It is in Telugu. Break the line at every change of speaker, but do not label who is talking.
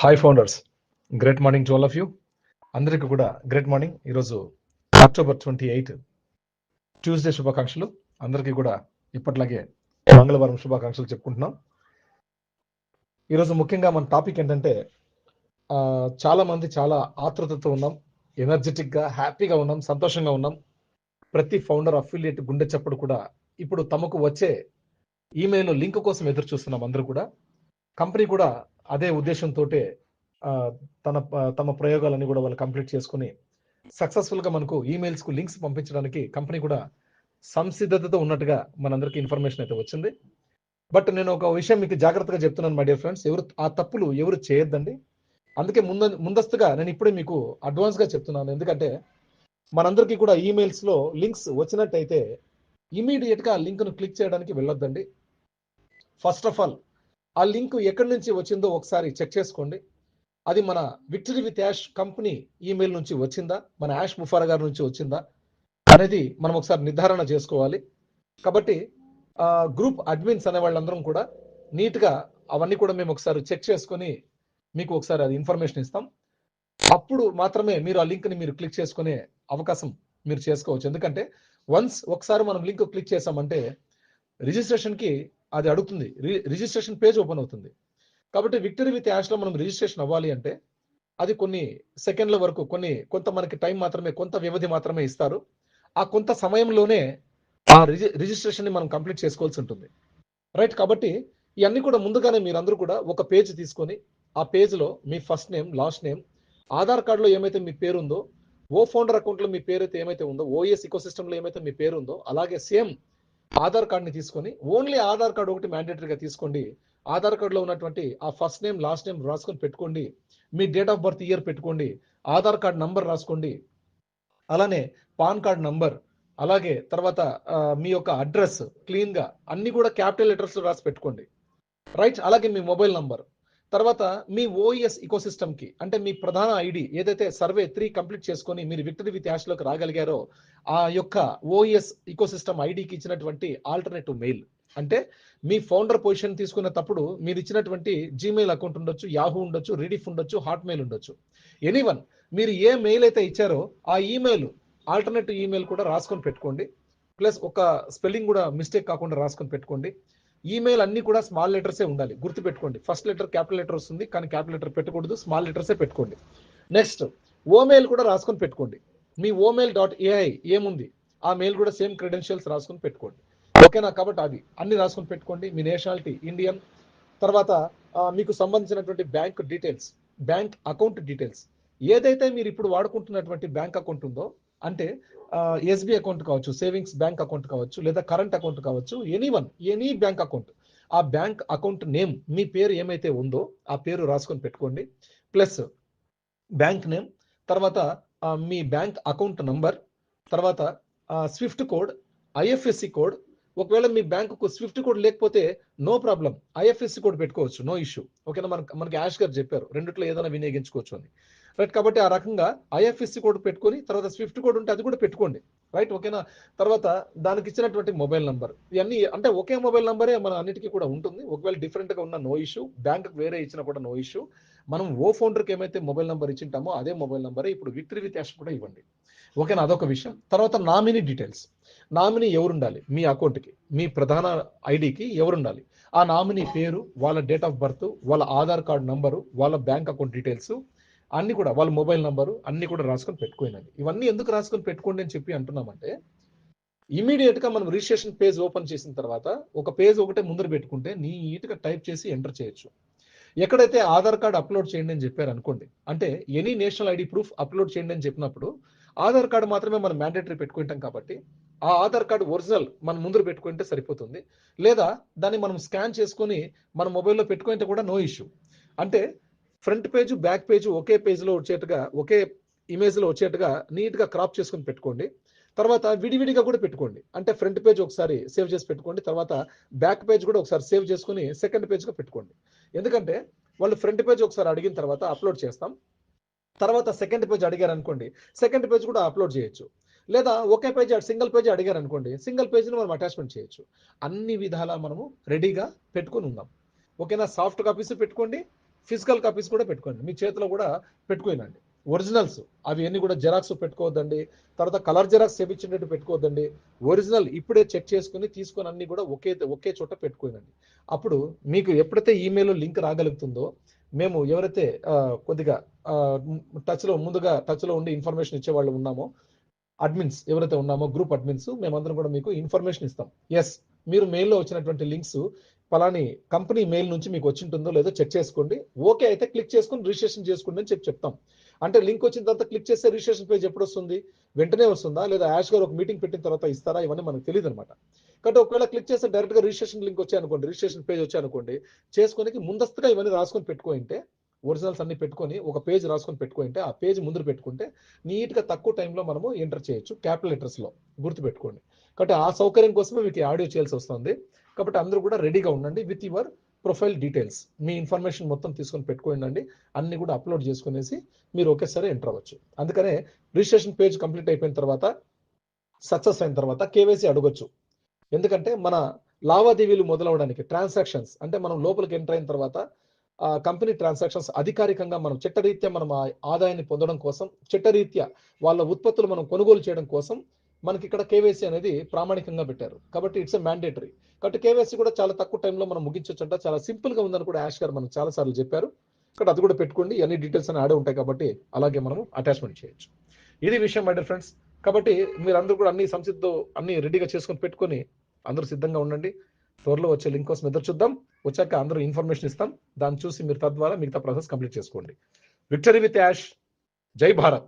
Hi founders great morning to all of you అందరికీ కూడా గ్రేట్ మార్నింగ్ ఈరోజు అక్టోబర్ ట్వంటీ ఎయిట్ ట్యూస్డే శుభాకాంక్షలు. అందరికీ కూడా ఇప్పట్లాగే మంగళవారం శుభాకాంక్షలు చెప్పుకుంటున్నాం. ఈరోజు ముఖ్యంగా మన టాపిక్ ఏంటంటే చాలామంది చాలా మంది చాలా ఆతృతతో ఉన్నాం ఎనర్జెటిక్గా హ్యాపీగా ఉన్నాం సంతోషంగా ఉన్నాం. ప్రతి ఫౌండర్ అఫిలియేట్ గుండె చప్పుడు కూడా ఇప్పుడు తమకు వచ్చే ఈమెయిల్ లింక్ కోసం ఎదురు చూస్తున్నాం అందరూ కూడా. కంపెనీ కూడా అదే ఉద్దేశంతో తన తమ ప్రయోగాలన్నీ కూడా వాళ్ళు కంప్లీట్ చేసుకుని సక్సెస్ఫుల్గా మనకు ఈమెయిల్స్కు లింక్స్ పంపించడానికి కంపెనీ కూడా సంసిద్ధతతో ఉన్నట్టుగా మనందరికీ ఇన్ఫర్మేషన్ అయితే వచ్చింది. బట్ నేను ఒక విషయం మీకు జాగ్రత్తగా చెప్తున్నాను మై డియర్ ఫ్రెండ్స్. ఎవరు ఆ తప్పులు ఎవరు చేయొద్దండి. అందుకే ముంద ముందస్తుగా నేను ఇప్పుడే మీకు అడ్వాన్స్గా చెప్తున్నాను. ఎందుకంటే మనందరికీ కూడా ఈమెయిల్స్లో లింక్స్ వచ్చినట్టయితే ఇమీడియట్గా ఆ లింక్ను క్లిక్ చేయడానికి వెళ్ళొద్దండి. ఫస్ట్ ఆఫ్ ఆల్ ఆ లింక్ ఎక్కడి నుంచి వచ్చిందో ఒకసారి చెక్ చేసుకోండి. అది మన victory with Ash company email నుంచి వచ్చిందా? మన యాష్ ముఫారా గారి నుంచి వచ్చిందా? అనేది మనం ఒకసారి నిర్ధారణ చేసుకోవాలి. కాబట్టి గ్రూప్ అడ్మిన్స్ అనే వాళ్ళందరం కూడా నీట్గా అవన్నీ కూడా మేము ఒకసారి చెక్ చేసుకొని మీకు ఒకసారి అది ఇన్ఫర్మేషన్ ఇస్తాం. అప్పుడు మాత్రమే మీరు ఆ లింక్ని మీరు క్లిక్ చేసుకునే అవకాశం మీరు చేసుకోవచ్చు. ఎందుకంటే వన్స్ ఒకసారి మనం లింక్ క్లిక్ చేసామంటే రిజిస్ట్రేషన్కి అది అడుగుతుంది. రిజిస్ట్రేషన్ పేజ్ ఓపెన్ అవుతుంది. కాబట్టి విక్టరీ విత్ యాష్లో మనం రిజిస్ట్రేషన్ అవ్వాలి అంటే అది కొన్ని సెకండ్ల వరకు కొన్ని కొంత మనకి టైం మాత్రమే కొంత వ్యవధి మాత్రమే ఇస్తారు. ఆ కొంత సమయంలోనే ఆ రిజి రిజిస్ట్రేషన్ని మనం కంప్లీట్ చేసుకోవాల్సి ఉంటుంది. రైట్ కాబట్టి ఇవన్నీ కూడా ముందుగానే మీరందరూ కూడా ఒక పేజ్ తీసుకొని ఆ పేజ్లో మీ first name last name Aadhaar కార్డులో ఏమైతే మీ పేరు ఉందో ఓ ఫౌండర్ అకౌంట్లో మీ పేరు అయితే ఏమైతే ఉందో ఓఎస్ ఇకో లో ఏమైతే మీ పేరు ఉందో అలాగే సేమ్ ఆధార్ కార్డ్ని తీసుకొని ఓన్లీ ఆధార్ కార్డు ఒకటి మ్యాండేటరీగా తీసుకోండి. ఆధార్ కార్డులో ఉన్నటువంటి ఆ ఫస్ట్ నేమ్ లాస్ట్ నేమ్ రాసుకొని పెట్టుకోండి. మీ డేట్ ఆఫ్ బర్త్ ఇయర్ పెట్టుకోండి. ఆధార్ కార్డ్ నంబర్ రాసుకోండి. అలానే పాన్ కార్డ్ నంబర్ అలాగే తర్వాత మీ యొక్క అడ్రస్ క్లీన్గా అన్ని కూడా క్యాపిటల్ లెటర్స్లో రాసి పెట్టుకోండి. రైట్? అలాగే మీ మొబైల్ నంబర్. తర్వాత మీ ఓఎస్ ఇకోసిస్టమ్కి అంటే మీ ప్రధాన ఐడి ఏదైతే సర్వే త్రీ కంప్లీట్ చేసుకొని మీరు విక్టరీ విత్ యాష్లోకి రాగలిగారో ఆ యొక్క ఓఎస్ ఇకోసిస్టమ్ ఐడికి ఇచ్చినటువంటి ఆల్టర్నేటివ్ మెయిల్ అంటే మీ ఫౌండర్ పొజిషన్ తీసుకున్నప్పుడు మీరు ఇచ్చినటువంటి జీమెయిల్ అకౌంట్ ఉండొచ్చు యాహూ ఉండొచ్చు రిడిఫ్ ఉండొచ్చు హాట్ మెయిల్ ఉండొచ్చు. ఎనీవన్ మీరు ఏ మెయిల్ అయితే ఇచ్చారో ఆ ఈమెయిల్ ఆల్టర్నేటివ్ ఈమెయిల్ కూడా రాసుకొని పెట్టుకోండి. ప్లస్ ఒక స్పెల్లింగ్ కూడా మిస్టేక్ కాకుండా రాసుకొని పెట్టుకోండి. ఈమెయిల్ అన్ని కూడా స్మాల్ లెటర్సే ఉండాలి. గుర్తు పెట్టుకోండి ఫస్ట్ లెటర్ క్యాపిటల్ లెటర్ వస్తుంది కానీ క్యాపిటల్ లెటర్ పెట్టకూడదు. స్మాల్ లెటర్సే పెట్టుకోండి. నెక్స్ట్ ఓమెయిల్ కూడా రాసుకొని పెట్టుకోండి. మీ ఓమెయిల్ డాట్ ఏఐ ఏముంది? ఆ మెయిల్ కూడా సేమ్ క్రెడెన్షియల్స్ రాసుకొని పెట్టుకోండి. ఓకేనా కాబట్టి అవి అన్ని రాసుకొని పెట్టుకోండి. మీ నేషనాలిటీ ఇండియన్ తర్వాత మీకు సంబంధించినటువంటి bank details bank account details ఏదైతే మీరు ఇప్పుడు వాడుకుంటున్నటువంటి బ్యాంక్ అకౌంట్ ఉందో అంటే ఎస్బి అకౌంట్ కావచ్చు సేవింగ్స్ బ్యాంక్ అకౌంట్ కావచ్చు లేదా కరెంట్ అకౌంట్ కావచ్చు any one any bank account. ఆ బ్యాంక్ అకౌంట్ నేమ్ మీ పేరు ఏమైతే ఉందో ఆ పేరు రాసుకొని పెట్టుకోండి. ప్లస్ బ్యాంక్ నేమ్ తర్వాత మీ బ్యాంక్ అకౌంట్ నంబర్ తర్వాత స్విఫ్ట్ కోడ్ ఐఎఫ్ఎస్సి కోడ్. ఒకవేళ మీ బ్యాంకుకు స్విఫ్ట్ కోడ్ లేకపోతే నో ప్రాబ్లం. ఐఎఫ్ఎస్సి కోడ్ పెట్టుకోవచ్చు నో ఇష్యూ. ఓకేనా? మనకి మనకి యాష్ గారు చెప్పారు రెండిట్లో ఏదైనా వినియోగించుకోవచ్చు అని. రైట్ కాబట్టి ఆ రకంగా ఐఎఫ్ఎస్సి కోడ్ పెట్టుకొని తర్వాత స్విఫ్ట్ కోడ్ ఉంటే అది కూడా పెట్టుకోండి. రైట్ ఓకేనా? తర్వాత దానికి ఇచ్చినటువంటి మొబైల్ నంబర్ ఇవన్నీ అంటే ఒకే మొబైల్ నంబరే మన అన్నిటికీ కూడా ఉంటుంది. ఒకవేళ డిఫరెంట్గా ఉన్న నో ఇష్యూ బ్యాంక్ వేరే ఇచ్చినా కూడా నో ఇష్యూ మనం ఓ ఫోన్కి ఏమైతే మొబైల్ నంబర్ ఇచ్చింటామో అదే మొబైల్ నంబరే ఇప్పుడు విక్టరీ విత్ యాష్ కూడా ఇవ్వండి. ఓకేనా? అదొక విషయం. తర్వాత నామినీ డీటెయిల్స్ నామినీ ఎవరు ఉండాలి మీ అకౌంట్కి మీ ప్రధాన ఐడికి ఎవరుండాలి? ఆ నామినీ పేరు వాళ్ళ డేట్ ఆఫ్ బర్త్ వాళ్ళ ఆధార్ కార్డ్ నంబరు వాళ్ళ బ్యాంక్ అకౌంట్ డీటెయిల్స్ అన్ని కూడా వాళ్ళ మొబైల్ నంబరు అన్ని కూడా రాసుకొని పెట్టుకోండి ఇవన్నీ ఎందుకు రాసుకొని పెట్టుకోండి అని చెప్పి అంటున్నామంటే ఇమీడియట్గా మనం రిజిస్ట్రేషన్ పేజ్ ఓపెన్ చేసిన తర్వాత ఒక పేజ్ ఒకటే ముందర పెట్టుకుంటే నీట్గా టైప్ చేసి ఎంటర్ చేయొచ్చు. ఎక్కడైతే ఆధార్ కార్డ్ అప్లోడ్ చేయండి అని చెప్పారు అనుకోండి అంటే any national ID proof upload చేయండి అని చెప్పినప్పుడు ఆధార్ కార్డు మాత్రమే మనం మ్యాండేటరీ పెట్టుకుంటాం కాబట్టి ఆ ఆధార్ కార్డు ఒరిజినల్ మనం ముందర పెట్టుకుంటే సరిపోతుంది. లేదా దాన్ని మనం స్కాన్ చేసుకొని మన మొబైల్లో పెట్టుకుంటే కూడా నో ఇష్యూ. అంటే ఫ్రంట్ పేజ్ బ్యాక్ పేజ్ ఒకే పేజ్లో వచ్చేట్టుగా ఒకే ఇమేజ్లో వచ్చేట్టుగా నీట్గా క్రాప్ చేసుకొని పెట్టుకోండి. తర్వాత విడివిడిగా కూడా పెట్టుకోండి. అంటే ఫ్రంట్ పేజ్ ఒకసారి సేవ్ చేసి పెట్టుకోండి. తర్వాత బ్యాక్ పేజ్ కూడా ఒకసారి సేవ్ చేసుకుని సెకండ్ పేజ్గా పెట్టుకోండి. ఎందుకంటే వాళ్ళు ఫ్రంట్ పేజ్ ఒకసారి అడిగిన తర్వాత అప్లోడ్ చేస్తాం. తర్వాత సెకండ్ పేజ్ అడిగారు అనుకోండి సెకండ్ పేజ్ కూడా అప్లోడ్ చేయొచ్చు. లేదా ఒకే పేజ్ సింగిల్ పేజ్ అడిగారు అనుకోండి సింగిల్ పేజ్ని మనం అటాచ్మెంట్ చేయొచ్చు. అన్ని విధాలా మనము రెడీగా పెట్టుకొని ఉందాం. ఓకేనా? సాఫ్ట్ కాపీస్ పెట్టుకోండి. ఫిజికల్ కాపీస్ కూడా పెట్టుకోండి. మీ చేతిలో కూడా పెట్టుకోనండి. ఒరిజినల్స్ అవి అన్ని కూడా జెరాక్స్ పెట్టుకోవద్దండి. తర్వాత కలర్ జెరాక్స్ చేపించినట్టు పెట్టుకోవద్దండి. ఒరిజినల్ ఇప్పుడే చెక్ చేసుకుని తీసుకొని అన్ని కూడా ఒకే ఒకే చోట పెట్టుకోనండి. అప్పుడు మీకు ఎప్పుడైతే ఈమెయిల్ లింక్ రాగలుగుతుందో మేము ఎవరైతే కొద్దిగా టచ్లో ముందుగా టచ్లో ఉండి ఇన్ఫర్మేషన్ ఇచ్చే వాళ్ళు ఉన్నామో అడ్మిన్స్ ఎవరైతే ఉన్నామో గ్రూప్ అడ్మిన్స్ మేమందరం కూడా మీకు ఇన్ఫర్మేషన్ ఇస్తాం. ఎస్ మీరు మెయిల్లో వచ్చినటువంటి లింక్స్ పలాని కంపెనీ మెయిల్ నుంచి మీకు వచ్చి ఉంటుందో లేదో చెక్ చేసుకోండి. ఓకే అయితే క్లిక్ చేసుకుని రిజిస్ట్రేషన్ చేసుకోండి అని చెప్పి చెప్తాం. అంటే లింక్ వచ్చిన తర్వాత క్లిక్ చేస్తే రిజిస్ట్రేషన్ పేజ్ ఎప్పుడు వస్తుంది? వెంటనే వస్తుందా? లేదా యాష్ గారు ఒక మీటింగ్ పెట్టిన తర్వాత ఇస్తారా? ఇవన్నీ మనకు తెలియదు అనమాట కాబట్టి ఒకవేళ క్లిక్ చేస్తే డైరెక్ట్గా రిజిస్ట్రేషన్ లింక్ వచ్చాయి అనుకోండి రిజిస్ట్రేషన్ పేజ్ వచ్చాయి అనుకోండి చేసుకోనికి ముందస్తుగా ఇవన్నీ రాసుకొని పెట్టుకుంటే ఒరిజినల్స్ అన్ని పెట్టుకొని ఒక పేజ్ రాసుకొని పెట్టుకుంటే ఆ పేజ్ ముందు పెట్టుకుంటే నీట్గా తక్కువ టైంలో మనము ఎంటర్ చేయొచ్చు క్యాపిటల్ లెటర్స్లో గుర్తు పెట్టుకోండి కాబట్టి ఆ సౌకర్యం కోసమే మీకు ఆడియో చేయాల్సి వస్తుంది. కాబట్టి అందరూ కూడా రెడీగా ఉండండి విత్ యువర్ ప్రొఫైల్ డీటెయిల్స్ మీ ఇన్ఫర్మేషన్ మొత్తం తీసుకొని పెట్టుకోండి అన్ని కూడా అప్లోడ్ చేసుకునేసి మీరు ఒకేసారి ఎంటర్ అవ్వచ్చు. అందుకనే రిజిస్ట్రేషన్ పేజ్ కంప్లీట్ అయిపోయిన తర్వాత సక్సెస్ అయిన తర్వాత కేవైసీ అడగొచ్చు. ఎందుకంటే మన లావాదేవీలు మొదలవడానికి ట్రాన్సాక్షన్స్ అంటే మనం లోపలికి ఎంటర్ అయిన తర్వాత కంపెనీ ట్రాన్సాక్షన్స్ అధికారికంగా మనం చట్టరీత్యా మనం ఆ ఆదాయాన్ని పొందడం కోసం చట్టరీత్యా వాళ్ళ ఉత్పత్తులు మనం కొనుగోలు చేయడం కోసం మనకి ఇక్కడ కేవైసీ అనేది ప్రామాణికంగా పెట్టారు. కాబట్టి ఇట్స్ ఎ మ్యాండేటరీ కాబట్టి కేవైసీ కూడా చాలా తక్కువ టైంలో మనం ముగించొచ్చంట. చాలా సింపుల్గా ఉందని కూడా యాష్ గారు మనకు చాలా సార్లు చెప్పారు. ఇక్కడ అది కూడా పెట్టుకోండి. అన్ని డీటెయిల్స్ అని ఆడే ఉంటాయి కాబట్టి అలాగే మనము అటాచ్మెంట్ చేయొచ్చు. ఇది విషయం మై డియర్ ఫ్రెండ్స్ కాబట్టి మీరందరూ కూడా అన్ని సంసిద్ధం అన్ని రెడీగా చేసుకొని పెట్టుకొని అందరూ సిద్ధంగా ఉండండి. త్వరలో వచ్చే లింక్ కోసం ఎదురు చూద్దాం. వచ్చాక అందరూ ఇన్ఫర్మేషన్ ఇస్తాం. దాన్ని చూసి మీరు తద్వారా మిగతా ప్రాసెస్ కంప్లీట్ చేసుకోండి. విక్టరీ విత్ యాష్ జై భారత్.